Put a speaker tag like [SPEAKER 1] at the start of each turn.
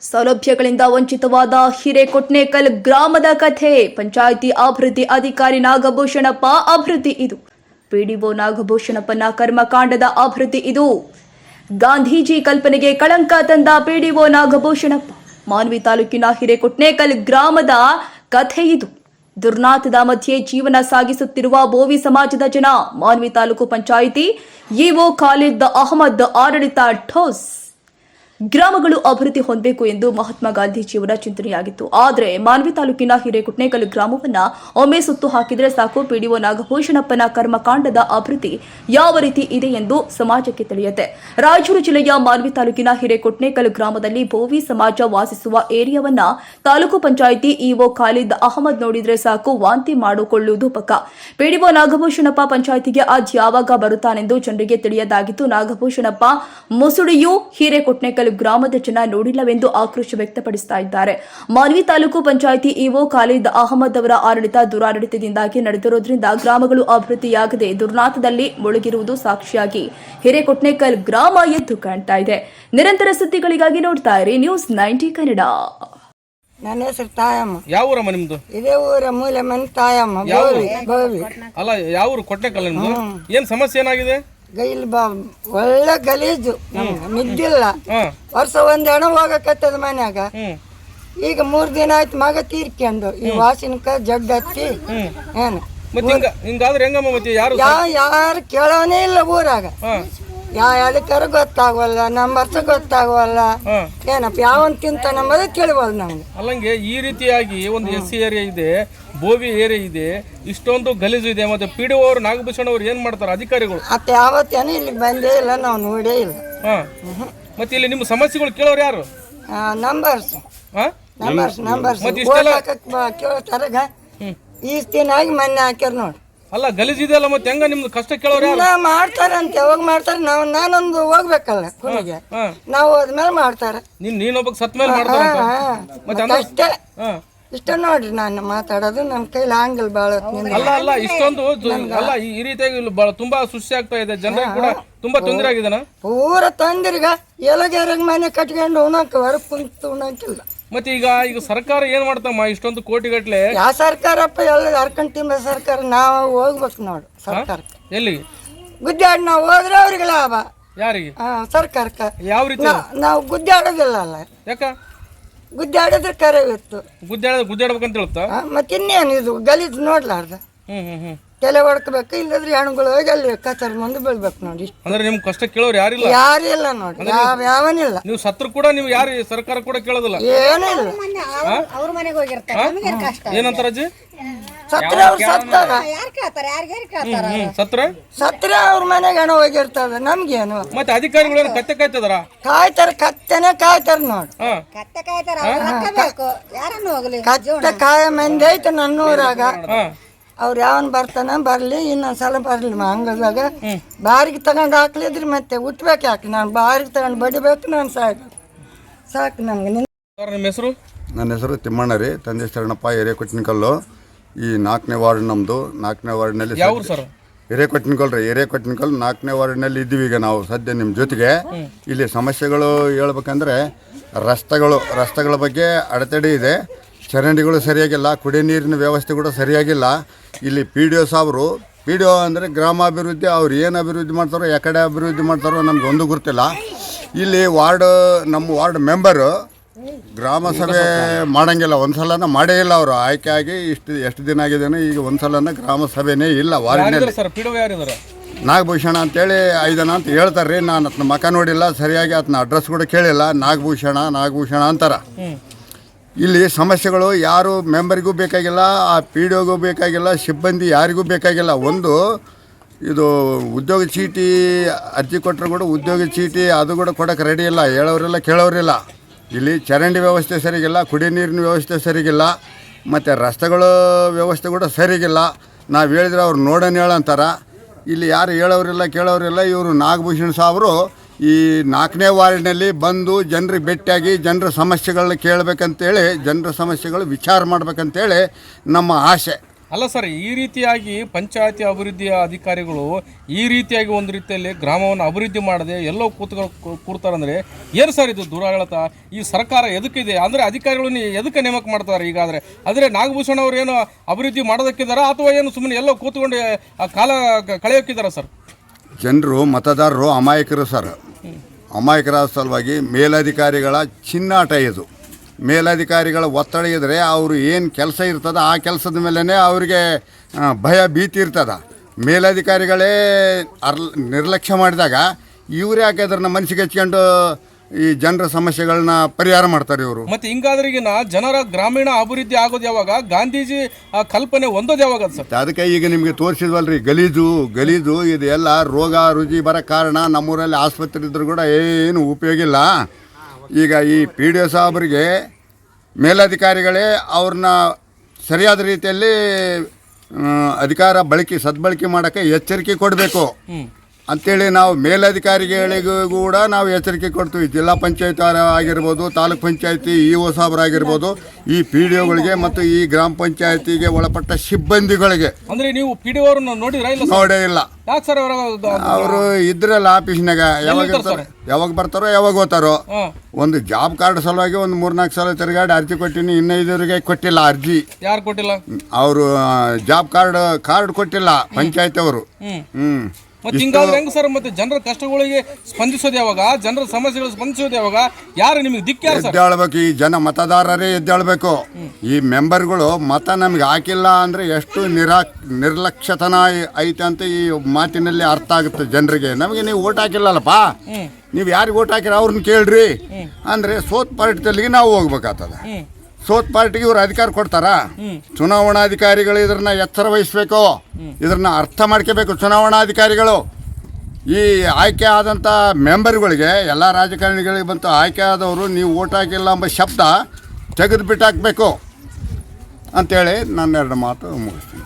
[SPEAKER 1] ಸೌಲಭ್ಯಗಳಿಂದ ವಂಚಿತವಾದ ಹಿರೇಕೊಟ್ನೇಕಲ್ ಗ್ರಾಮದ ಕಥೆ. ಪಂಚಾಯಿತಿ ಅಭಿವೃದ್ಧಿ ಅಧಿಕಾರಿ ನಾಗಭೂಷಣಪ್ಪ ಅಭಿವೃದ್ಧಿ ಇದು. ಪಿಡಿಒ ನಾಗಭೂಷಣಪ್ಪನ ಕರ್ಮಕಾಂಡದ ಅಭಿವೃದ್ಧಿ ಇದು. ಗಾಂಧೀಜಿ ಕಲ್ಪನೆಗೆ ಕಳಂಕ ತಂದ ಪಿಡಿಒ ನಾಗಭೂಷಣಪ್ಪ. ಮಾನ್ವಿ ತಾಲೂಕಿನ ಹಿರೇಕೊಟ್ನೇಕಲ್ ಗ್ರಾಮದ ಕಥೆ ಇದು. ದುರ್ನಾಥದ ಮಧ್ಯೆ ಜೀವನ ಸಾಗಿಸುತ್ತಿರುವ ಬೋವಿ ಸಮಾಜದ ಜನ. ಮಾನ್ವಿ ತಾಲೂಕು ಪಂಚಾಯಿತಿ ಇಒ ಖಾಲಿದ್ ಅಹಮದ್ ಆಡಳಿತ ಠೋಸ್. ಗ್ರಾಮಗಳು ಅಭಿವೃದ್ಧಿ ಹೊಂದಬೇಕು ಎಂದು ಮಹಾತ್ಮ ಗಾಂಧೀಜಿಯವರ ಚಿಂತನೆಯಾಗಿತ್ತು. ಆದರೆ ಮಾನ್ವಿ ತಾಲೂಕಿನ ಹಿರೇಕುಟ್ನೇಕಲ್ ಗ್ರಾಮವನ್ನ ಒಮ್ಮೆ ಸುತ್ತು ಹಾಕಿದರೆ ಸಾಕು. ಪಿಡಿಒ ನಾಗಭೂಷಣಪ್ಪನ ಕರ್ಮಕಾಂಡದ ಅಭಿವೃದ್ಧಿ ಯಾವ ರೀತಿ ಇದೆ ಎಂದು ಸಮಾಜಕ್ಕೆ ತಿಳಿಯುತ್ತೆ. ರಾಯಚೂರು ಜಿಲ್ಲೆಯ ಮಾನ್ವಿ ತಾಲೂಕಿನ ಹಿರೇಕುಟ್ನೇಕಲ್ ಗ್ರಾಮದಲ್ಲಿ ಭೋವಿ ಸಮಾಜ ವಾಸಿಸುವ ಏರಿಯಾವನ್ನ ತಾಲೂಕು ಪಂಚಾಯಿತಿ ಇಒ ಖಾಲಿದ್ ಅಹಮದ್ ನೋಡಿದ್ರೆ ಸಾಕು. ವಾಂತಿ ಮಾಡಿಕೊಳ್ಳುವುದು ಪಕ್ಕ. ಪಿಡಿಒ ನಾಗಭೂಷಣಪ್ಪ ಪಂಚಾಯಿತಿಗೆ ಅದ್ ಯಾವಾಗ ಬರುತ್ತಾನೆಂದು ಜನರಿಗೆ ತಿಳಿಯದಾಗಿತ್ತು. ನಾಗಭೂಷಣಪ್ಪ, ಮುಸುಡಿಯು ಹಿರೇಕೊಟ್ನೇಕಲ್ ಗ್ರಾಮದ ಜನ ನೋಡಿಲ್ಲವೆಂದು ಆಕ್ರೋಶ ವ್ಯಕ್ತಪಡಿಸ್ತಾ ಇದ್ದಾರೆ. ಮಾನ್ವಿ ತಾಲೂಕು ಪಂಚಾಯಿತಿ ಇಒ ಖಾಲಿದ್ ಅಹಮದ್ ಅವರ ಆಡಳಿತ ದುರಾಡಳಿತದಿಂದಾಗಿ ನಡೆದಿರೋದ್ರಿಂದ ಗ್ರಾಮಗಳು ಅಭಿವೃದ್ಧಿಯಾಗದೆ ದುರ್ನಾಥದಲ್ಲಿ ಮುಳುಗಿರುವುದು ಸಾಕ್ಷಿಯಾಗಿ. ಹಿರೇಕೊಟ್ನೇಕಲ್ ಗ್ರಾಮ ಎದ್ದು ಕಾಣ್ತಾ ಇದೆ. ನಿರಂತರ ಸುದ್ದಿಗಳಿಗಾಗಿ ನೋಡ್ತಾ ಇರಿ ನ್ಯೂಸ್ ನೈಂಟಿ ಕನ್ನಡ.
[SPEAKER 2] ನನ್ನ ಹೆಸರು ತಾಯಮ್ಮ.
[SPEAKER 3] ಯಾವ ಊರಮ್ಮ ನಿಮ್ದು?
[SPEAKER 2] ಇದೇ ಊರ ಮೂಲೆ ಮನೆ ತಾಯಮ್ಮ
[SPEAKER 3] ಅಲ್ಲ ಯಾವ ಊರು? ಕೊಟ್ಟೆ ಕಲ್ಲ ಏನ್ ಸಮಸ್ಯೆ ಏನಾಗಿದೆ?
[SPEAKER 2] ಗೈಲ್ ಬಾ ಒಳ್ಳೆ ಗಲೀಜು ಮಿದ್ದಿಲ್ಲ. ನಿದ್ದಿಲ್ಲ ವರ್ಷ ಒಂದ್ ಹಣ ಹೋಗಕತ್ತದ ಮನ್ಯಾಗ. ಈಗ ಮೂರ್ ದಿನ ಆಯ್ತು ಮಗ ತೀರ್ಕೊಂಡು ಈ ವಾಸಿನಕ ಜಗ್ ಹತ್ತಿ. ಏನು?
[SPEAKER 3] ಯಾರು
[SPEAKER 2] ಕೇಳೋನೇ ಇಲ್ಲ ಊರಾಗ.
[SPEAKER 3] ಹಾ
[SPEAKER 2] ಯಾ ನಮ್ಮ ಗೊತ್ತಾಗವಲ್ಲ ಗೊತ್ತಾಗಲ್ಲ. ಗೊತ್ತಾಗವಲ್ಲ
[SPEAKER 3] ಹಾ.
[SPEAKER 2] ಏನಪ್ಪ ಯಾವನ್ ತಿಂತ ನಮ್ಮದು ತಿಳಿವಲ್ಲ ನಮ್ಗೆ.
[SPEAKER 3] ಅಲ್ಲಂಗೆ ಈ ರೀತಿಯಾಗಿ ಒಂದು ಎಸ್ ಸಿ ಏರಿಯಾ ಇದೆ ಬೋವಿ ಏರಿಯಾ ಇದೆ ಇಷ್ಟೊಂದು ಗಲೀಜು ಇದೆ. ಮತ್ತೆ ಪಿ ಡಿ ಅವರು ನಾಗಭೂಷಣ್ ಅವ್ರು ಏನ್ ಮಾಡ್ತಾರೆ? ಅಧಿಕಾರಿಗಳು?
[SPEAKER 2] ಅತ್ತ ಯಾವತ್ತೇನು ಇಲ್ಲಿ ಬಂದೇ ಇಲ್ಲ ನಾವು ನೋಡೇ ಇಲ್ಲ.
[SPEAKER 3] ಹಾ. ಮತ್ತೆ ಇಲ್ಲಿ ನಿಮ್ಮ ಸಮಸ್ಯೆಗಳು ಕೇಳೋರು ಯಾರು?
[SPEAKER 2] ನಂಬರ್ಸ್ ನಂಬರ್ಸ್ ನಂಬರ್ಸ್ ಕೇಳ್ತಾರ ಈ ದಿನ ಆಗಿ ಮೊನ್ನೆ ಹಾಕ್ಯಾರ ನೋಡಿ.
[SPEAKER 3] ಅಲ್ಲ ಗಲೀಜು ಇದೆ ಅಲ್ಲ ಮತ್ತೆ ಹೆಂಗ ನಿಮ್ದು ಕಷ್ಟ ಕೇಳೋರು ಯಾರು?
[SPEAKER 2] ಅಂತ ಯಾವಾಗ ಮಾಡ್ತಾರ ನಾವು ನಾನೊಂದು ಹೋಗ್ಬೇಕಲ್ಲ ನಾವು ಹೋದ್ಮೇಲೆ ಮಾಡ್ತಾರ.
[SPEAKER 3] ನೀನ್ ನೀನೊಬ್ಬ ಸತ್ ಮೇಲೆ ಮಾಡ್ತಾರೆ
[SPEAKER 2] ಹಾ,
[SPEAKER 3] ಮತ್ತೆ
[SPEAKER 2] ಮತ್ತೆ ಅಷ್ಟೇ.
[SPEAKER 3] ಹಾ.
[SPEAKER 2] ಇಷ್ಟ ನೋಡ್ರಿ ನಾನು ಮಾತಾಡೋದು ನಮ್ಮ ಕೈಲಿ ಹಂಗಿಲ್ ಬಾಳ
[SPEAKER 3] ಅಲ್ಲ ಅಲ್ಲ ಇಷ್ಟೊಂದು ಜು- ಅಲ್ಲ ಈ ಈ ರೀತಿಯಾಗಿ ಇಲ್ಲಿ ಬಹಳ ತುಂಬಾ ಸುಸ್ತಿ ಆಗ್ತಾ ಇದೆ. ಜನ ಕೂಡ ತುಂಬಾ ತೊಂದರೆ ಆಗಿದೆನಾ
[SPEAKER 2] ಪೂರ ತಂದಿರ್ಗ ಎಲಗೆರಗ್ ಮನೆ ಕಟ್ಕೊಂಡು ಉಣಕ್ ಹೊರ ಕುಂತು ಉಣಕ್ಕಿಲ್ಲ
[SPEAKER 3] ಮತ್ತೆ ಈಗ ಈಗ ಸರ್ಕಾರ ಏನ್ ಮಾಡ್ತಮ್ಮ ಇಷ್ಟೊಂದು ಕೋಟಿಗಟ್ಲೆ
[SPEAKER 2] ಯಾವ ಸರ್ಕಾರಪ್ಪ ಎಲ್ಲ ಹರ್ಕೊಂಡ್ ತಿಂಬ ಸರ್ಕಾರ ನಾವು ಹೋಗ್ಬೇಕು ನೋಡು ಸರ್ಕಾರ
[SPEAKER 3] ಎಲ್ಲಿ?
[SPEAKER 2] ಗುದ್ದಾಡಿ ನಾವು ಹೋದ್ರೆ ಅವ್ರಿಗೆ ಲಾಭ.
[SPEAKER 3] ಯಾರಿಗೆ?
[SPEAKER 2] ಸರ್ಕಾರಕ್ಕೆ.
[SPEAKER 3] ಯಾವ ರೀತಿ?
[SPEAKER 2] ನಾ- ನಾವು ಗುದ್ದಾಡೋದಿಲ್ಲ ಅಲ್ಲ
[SPEAKER 3] ಯಾಕ?
[SPEAKER 2] ಗುದ್ದಾಡಿದ್ರೆ ಕರೆ ಇತ್ತು.
[SPEAKER 3] ಗುದ್ದಾಡ ಗುದ್ದಾಡ್ಬೇಕಂತ ಹೇಳ್ತಾ
[SPEAKER 2] ಮತ್ತಿನ್ನೇನು ಮತ್ತೆ ಇನ್ನೇನು ಇದು ಗಲೀಜು ನೋಡ್ಲಾರ್ದ.
[SPEAKER 3] ಹ್ಮ್ ಹ್ಮ್ ಹ್ಮ್.
[SPEAKER 2] ತಲೆ ಹೊಡ್ಕೋಬೇಕು ಇಲ್ಲದ್ರೆ ಹೆಣ್ಗಳು ಹೋಗಿ ಅಲ್ಲಿ ಲೆಕ್ಕಾಚಾರ ಮುಂದೆ ಬೀಳ್ಬೇಕು ನೋಡಿ
[SPEAKER 3] ಅಂದ್ರೆ ನಿಮ್ ಕಷ್ಟ ಕೇಳೋರು ಯಾರಿಲ್ಲ?
[SPEAKER 2] ಯಾರು ಇಲ್ಲ ನೋಡಿ ಯಾವ ಯಾವನಿಲ್ಲ
[SPEAKER 3] ನೀವು ಸತ್ರ ಕೂಡ ನೀವು ಯಾರು ಸರ್ಕಾರ ಕೂಡ ಕೇಳೋದಿಲ್ಲ?
[SPEAKER 2] ಏನಿಲ್ಲ ಇಲ್ಲ.
[SPEAKER 4] ಅವ್ರ ಮನೆಗೆ ಹೋಗಿರ್ತಾರೆ ನಮಗೆ ಕಷ್ಟ
[SPEAKER 3] ಏನಂತಾರ ಅಜ್ಜಿ?
[SPEAKER 2] ಸತ್ರ ಅವ್ರು ಸತ್ತಾರ
[SPEAKER 4] ಯಾರು ಕೇಳ್ತಾರೆ ಯಾರಿಗಾರು ಕೇಳ್ತಾರ
[SPEAKER 3] ಹ್ಮ್ ಸತ್ರ?
[SPEAKER 2] ಸತ್ರ ಅವ್ರ ಮನೆಗೆ ಹಣ ಹೋಗಿರ್ತದ ನಮ್ಗೇನು?
[SPEAKER 3] ಮತ್ತೆ ಅಧಿಕಾರಿಗಳು ಏನು ಕತ್ತೆ ಕಾಯ್ತದಾರ?
[SPEAKER 2] ಕಾಯ್ತಾರ ಕತ್ತೆನೆ ಕಾಯ್ತಾರ ನೋಡಿ.
[SPEAKER 3] ಹಾ.
[SPEAKER 4] ಕತ್ತೆ ಕಾಯ್ತಾರ ಅವ್ರ ರೊಕ್ಕ ಬೇಕು. ಯಾರನ್ನು ಹೋಗ್ಲಿ?
[SPEAKER 2] ಕತ್ತೆ ಕಾಯ ಮಂದಿ ಐತೆ ನನ್ನೂರಾಗ.
[SPEAKER 3] ಹಾ.
[SPEAKER 2] ಅವ್ರು ಯಾವನ್ ಬರ್ತಾನ ಬರ್ಲಿ ಇನ್ನೊಂದ್ಸಲ ಬರಲಿ ಹಂಗದಾಗ ಬಾರಿಗೆ ತಗೊಂಡು ಹಾಕ್ಲಿದ್ರಿ ಮತ್ತೆ ಉಟ್ಬೇಕು ಯಾಕೆ? ನಾನು ಬಾರಿಗೆ ತಗೊಂಡು ಬಡಿಬೇಕು ನಾನು ಸಾಕು ಸಾಕು ನಮ್ಗೆ
[SPEAKER 3] ನಿಮ್ಮ ಹೆಸರು?
[SPEAKER 5] ನನ್ನ ಹೆಸರು ತಿಮ್ಮಣ್ಣ ರೀ ತಂದೆ ಶರಣಪ್ಪ ಹಿರೇಕೊಟ್ಟಿನಕಲ್ಲು. ಈ ನಾಲ್ಕನೇ ವಾರ್ಡ್ ನಮ್ಮದು ನಾಲ್ಕನೇ ವಾರ್ಡ್ನಲ್ಲಿ
[SPEAKER 3] ಸರ್?
[SPEAKER 5] ಹಿರೇಕೊಟ್ಟಿನಕಲ್ ರೀ ಹಿರೇಕೊಟ್ಟಿನಕಲ್ ನಾಲ್ಕನೇ ವಾರ್ಡ್ನಲ್ಲಿ ಇದ್ದೀವಿ ಈಗ ನಾವು ಸದ್ಯ ನಿಮ್ಮ ಜೊತೆಗೆ. ಇಲ್ಲಿ ಸಮಸ್ಯೆಗಳು ಹೇಳ್ಬೇಕಂದ್ರೆ ರಸ್ತೆಗಳು ರಸ್ತೆಗಳ ಬಗ್ಗೆ ಅಡೆತಡೆ ಇದೆ. ಚರಂಡಿಗಳು ಸರಿಯಾಗಿಲ್ಲ ಕುಡಿಯ ನೀರಿನ ವ್ಯವಸ್ಥೆ ಕೂಡ ಸರಿಯಾಗಿಲ್ಲ. ಇಲ್ಲಿ ಪಿ ಡಿ ಒ ಸಾಬ್ರು ಪಿ ಡಿ ಒ ಅಂದರೆ ಗ್ರಾಮಾಭಿವೃದ್ಧಿ ಅವ್ರು ಏನು ಅಭಿವೃದ್ಧಿ ಮಾಡ್ತಾರೋ ಯಾಕಡೆ ಅಭಿವೃದ್ಧಿ ಮಾಡ್ತಾರೋ ನಮ್ಗೆ ಒಂದು ಗೊತ್ತಿಲ್ಲ. ಇಲ್ಲಿ ವಾರ್ಡ್ ನಮ್ಮ ವಾರ್ಡ್ ಮೆಂಬರು ಗ್ರಾಮ ಸಭೆ ಮಾಡೋಂಗಿಲ್ಲ ಒಂದು ಸಲನ ಮಾಡೇ ಇಲ್ಲ ಅವರು. ಆಯ್ಕೆ ಆಗಿ ಇಷ್ಟು ಎಷ್ಟು ದಿನ ಆಗಿದ್ದೇನೆ ಈಗ ಒಂದ್ಸಲನ ಗ್ರಾಮ ಸಭೆನೇ ಇಲ್ಲ ವಾರ್ಡ್ನಲ್ಲಿ. ನಾಗಭೂಷಣ ಅಂತೇಳಿ ಐದನ ಅಂತ ಹೇಳ್ತಾರೆ ರೀ. ನಾನು ಅದನ್ನ ಮಕ ನೋಡಿಲ್ಲ ಸರಿಯಾಗಿ ಅದನ್ನ ಅಡ್ರೆಸ್ ಕೂಡ ಕೇಳಿಲ್ಲ. ನಾಗಭೂಷಣ ನಾಗಭೂಷಣ ಅಂತಾರ. ಇಲ್ಲಿ ಸಮಸ್ಯೆಗಳು ಯಾರು ಮೆಂಬರಿಗೂ ಬೇಕಾಗಿಲ್ಲ, ಆ ಪಿ ಡಿ ಒಗೂ ಬೇಕಾಗಿಲ್ಲ, ಸಿಬ್ಬಂದಿ ಯಾರಿಗೂ ಬೇಕಾಗಿಲ್ಲ. ಒಂದು, ಇದು ಉದ್ಯೋಗ ಚೀಟಿ ಅರ್ಜಿ ಕೊಟ್ಟರು ಕೂಡ ಉದ್ಯೋಗ ಚೀಟಿ ಅದು ಕೂಡ ಕೊಡೋಕೆ ರೆಡಿ ಇಲ್ಲ, ಹೇಳೋರಿಲ್ಲ ಕೇಳೋರಿಲ್ಲ. ಇಲ್ಲಿ ಚರಂಡಿ ವ್ಯವಸ್ಥೆ ಸರಿಗಿಲ್ಲ ಕುಡಿಯೋ ನೀರಿನ ವ್ಯವಸ್ಥೆ ಸರಿಗಿಲ್ಲ, ಮತ್ತು ರಸ್ತೆಗಳ ವ್ಯವಸ್ಥೆ ಕೂಡ ಸರಿಗಿಲ್ಲ. ನಾವು ಹೇಳಿದ್ರೆ ಅವ್ರು ನೋಡೋಣ ಹೇಳಂತಾರೆ. ಇಲ್ಲಿ ಯಾರು ಹೇಳೋರಿಲ್ಲ, ಕೇಳೋರಿಲ್ಲ, ಇವರು ನಾಗಭೂಷಣ್ ಸಾವರು ಈ ನಾಲ್ಕನೇ ವಾರ್ಡ್ನಲ್ಲಿ ಬಂದು ಜನರಿಗೆ ಭೇಟಿಯಾಗಿ ಜನರ ಸಮಸ್ಯೆಗಳನ್ನ ಕೇಳಬೇಕಂತೇಳಿ ಜನರ ಸಮಸ್ಯೆಗಳು ವಿಚಾರ ಮಾಡಬೇಕಂತೇಳಿ ನಮ್ಮ ಆಸೆ.
[SPEAKER 3] ಅಲ್ಲ ಸರ್ ಈ ರೀತಿಯಾಗಿ ಪಂಚಾಯತಿ ಅಭಿವೃದ್ಧಿಯ ಅಧಿಕಾರಿಗಳು ಈ ರೀತಿಯಾಗಿ ಒಂದು ರೀತಿಯಲ್ಲಿ ಗ್ರಾಮವನ್ನು ಅಭಿವೃದ್ಧಿ ಮಾಡದೆ ಎಲ್ಲೋ ಕೂತ್ಕೊಂಡು ಕೂರ್ತಾರಂದ್ರೆ ಏನು ಸರ್ ಇದು ದುರಾಡಳಿತ? ಈ ಸರ್ಕಾರ ಎದಕ್ಕಿದೆ? ಅಂದರೆ ಅಧಿಕಾರಿಗಳನ್ನು ಎದಕ್ಕೆ ನೇಮಕ ಮಾಡ್ತಾರೆ ಈಗಾದರೆ? ಆದರೆ ನಾಗಭೂಷಣ ಅವರು ಏನು ಅಭಿವೃದ್ಧಿ ಮಾಡೋದಕ್ಕಿದ್ದಾರೆ ಅಥವಾ ಏನು ಸುಮ್ಮನೆ ಎಲ್ಲೋ ಕೂತ್ಕೊಂಡು ಆ ಕಾಲ ಕಳೆಯೋಕ್ಕಿದ್ದಾರೆ ಸರ್?
[SPEAKER 5] ಜನರು ಮತದಾರರು ಅಮಾಯಕರು ಸರ್. ಅಮಾಯಕರ ಸಲುವಾಗಿ ಮೇಲಧಿಕಾರಿಗಳ ಚಿನ್ನಾಟ ಇದು. ಮೇಲಧಿಕಾರಿಗಳ ಒತ್ತಡ ಇದ್ದರೆ ಅವರು ಏನು ಕೆಲಸ ಇರ್ತದ ಆ ಕೆಲಸದ ಮೇಲೇ ಅವರಿಗೆ ಭಯ ಭೀತಿ ಇರ್ತದ. ಮೇಲಧಿಕಾರಿಗಳೇ ಅರ್ ನಿರ್ಲಕ್ಷ್ಯ ಮಾಡಿದಾಗ ಇವ್ರು ಯಾಕೆ ಅದನ್ನ ಮನಸ್ಸಿಗೆ ಹಚ್ಕೊಂಡು ಈ ಜನರ ಸಮಸ್ಯೆಗಳನ್ನ ಪರಿಹಾರ ಮಾಡ್ತಾರೆ ಇವರು.
[SPEAKER 3] ಮತ್ತೆ ಹಿಂಗಾದ್ರೆ ಈಗಿನ ಜನರ ಗ್ರಾಮೀಣ ಅಭಿವೃದ್ಧಿ ಆಗೋದು ಯಾವಾಗ? ಗಾಂಧೀಜಿ ಆ ಕಲ್ಪನೆ ಒಂದೋದು ಯಾವಾಗ ಸರ್?
[SPEAKER 5] ಅದಕ್ಕೆ ಈಗ ನಿಮಗೆ ತೋರಿಸಿದ್ವಲ್ರಿ ಗಲೀಜು ಗಲೀಜು ಇದು ಎಲ್ಲ ರೋಗ ರುಜಿ ಬರೋ ಕಾರಣ ನಮ್ಮೂರಲ್ಲಿ ಆಸ್ಪತ್ರೆ ಇದ್ರೂ ಕೂಡ ಏನು ಉಪಯೋಗ ಇಲ್ಲ. ಈಗ ಈ ಪಿ ಡಿ ಎಸ್ ಸಾಹೇಬರಿಗೆ ಮೇಲಧಿಕಾರಿಗಳೇ ಅವ್ರನ್ನ ಸರಿಯಾದ ರೀತಿಯಲ್ಲಿ ಅಧಿಕಾರ ಬಳಕೆ ಸದ್ಬಳಕೆ ಮಾಡೋಕ್ಕೆ ಎಚ್ಚರಿಕೆ ಕೊಡಬೇಕು. ಅಂತೇಳಿ ನಾವು ಮೇಲಧಿಕಾರಿಗಳಿಗೂ ಕೂಡ ನಾವು ಎಚ್ಚರಿಕೆ ಕೊಡ್ತೀವಿ. ಜಿಲ್ಲಾ ಪಂಚಾಯತ್ ಆಗಿರ್ಬೋದು ತಾಲೂಕು ಪಂಚಾಯತಿ ಇ ಒ ಸಾಬರಾಗಿರ್ಬೋದು ಈ ಪಿ ಡಿ ಒಗಳಿಗೆ ಮತ್ತು ಈ ಗ್ರಾಮ ಪಂಚಾಯತಿಗೆ ಒಳಪಟ್ಟ ಸಿಬ್ಬಂದಿಗಳಿಗೆ.
[SPEAKER 3] ಅಂದ್ರೆ ನೀವು ಪಿ ಡಿ ನೋಡಿದ್ರಾ
[SPEAKER 5] ನೋಡೇ ಇಲ್ಲ.
[SPEAKER 3] ಅವರು
[SPEAKER 5] ಇದ್ರಲ್ಲ ಆಫೀಸ್ನಾಗ. ಯಾವಾಗ ಇರ್ತಾರೆ ಯಾವಾಗ ಬರ್ತಾರೋ ಯಾವಾಗ ಹೋಗ್ತಾರೋ ಒಂದು ಜಾಬ್ ಕಾರ್ಡ್ ಸಲುವಾಗಿ ಒಂದು ಮೂರ್ನಾಲ್ಕು ಸಲ ತಿರುಗಾಡಿ ಅರ್ಜಿ ಕೊಟ್ಟಿನಿ ಇನ್ನೂ ಇದುವರೆಗೆ ಕೊಟ್ಟಿಲ್ಲ ಅರ್ಜಿ.
[SPEAKER 3] ಯಾರು ಕೊಟ್ಟಿಲ್ಲ?
[SPEAKER 5] ಅವರು ಜಾಬ್ ಕಾರ್ಡ್ ಕಾರ್ಡ್ ಕೊಟ್ಟಿಲ್ಲ ಪಂಚಾಯತ್ ಅವರು.
[SPEAKER 3] ಹ್ಞೂ
[SPEAKER 5] ಹ್ಮ್.
[SPEAKER 3] ಮತ್ತೆ ಹಿಂಗಾದ್ರೆ ಹೆಂಗ್ ಸರ್ ಮತ್ತೆ ಜನರ ಕಷ್ಟಗಳಿಗೆ ಸ್ಪಂದಿಸೋದು ಯಾವಾಗ? ಜನರ ಸಮಸ್ಯೆಗಳು ಸ್ಪಂದಿಸೋದು ಯಾವಾಗ? ಯಾರು ನಿಮಗೆ ದಿಕ್ಕ ಯಾರು ಸರ್?
[SPEAKER 5] ಎದ್ದೇಳ್ಬೇಕು ಈ ಜನ ಮತದಾರರೇ ಎದ್ದೇಳ್ಬೇಕು. ಈ ಮೆಂಬರ್ಗಳು ಮತ ನಮ್ಗೆ ಹಾಕಿಲ್ಲ ಅಂದ್ರೆ ಎಷ್ಟು ನಿರಾ ನಿರ್ಲಕ್ಷ್ಯತನ ಐತೆ ಅಂತ ಈ ಮಾತಿನಲ್ಲಿ ಅರ್ಥ ಆಗುತ್ತೆ ಜನರಿಗೆ. ನಮಗೆ ನೀವು ಓಟ್ ಹಾಕಿಲ್ಲಲ್ಲಪ್ಪ? ನೀವು ಯಾರಿಗೆ ಓಟ್ ಹಾಕಿರ ಅವ್ರನ್ನ ಕೇಳ್ರಿ. ಅಂದ್ರೆ ಸೋತ್ ಪಾರ್ಟಿಗಳಿಗೆ ನಾವು ಹೋಗ್ಬೇಕಾಗ್ತದ. ಸೋತ್ ಪಾರ್ಟಿಗೆ ಇವ್ರು ಅಧಿಕಾರ ಕೊಡ್ತಾರಾ? ಚುನಾವಣಾಧಿಕಾರಿಗಳು ಇದನ್ನ ಎಚ್ಚರ ವಹಿಸ್ಬೇಕು. ಇದನ್ನ ಅರ್ಥ ಮಾಡ್ಕೋಬೇಕು ಚುನಾವಣಾಧಿಕಾರಿಗಳು. ಈ ಆಯ್ಕೆ ಆದಂಥ ಮೆಂಬರ್ಗಳಿಗೆ ಎಲ್ಲ ರಾಜಕಾರಣಿಗಳಿಗೆ ಬಂತು ಆಯ್ಕೆ ಆದವರು ನೀವು ಓಟ್ ಹಾಕಿಲ್ಲ ಎಂಬ ಶಬ್ದ ತೆಗೆದು ಬಿಟ್ಟಾಕಬೇಕು ಅಂತೇಳಿ ನನ್ನ ಎರಡು ಮಾತು ಮುಗಿಸ್ತೀನಿ.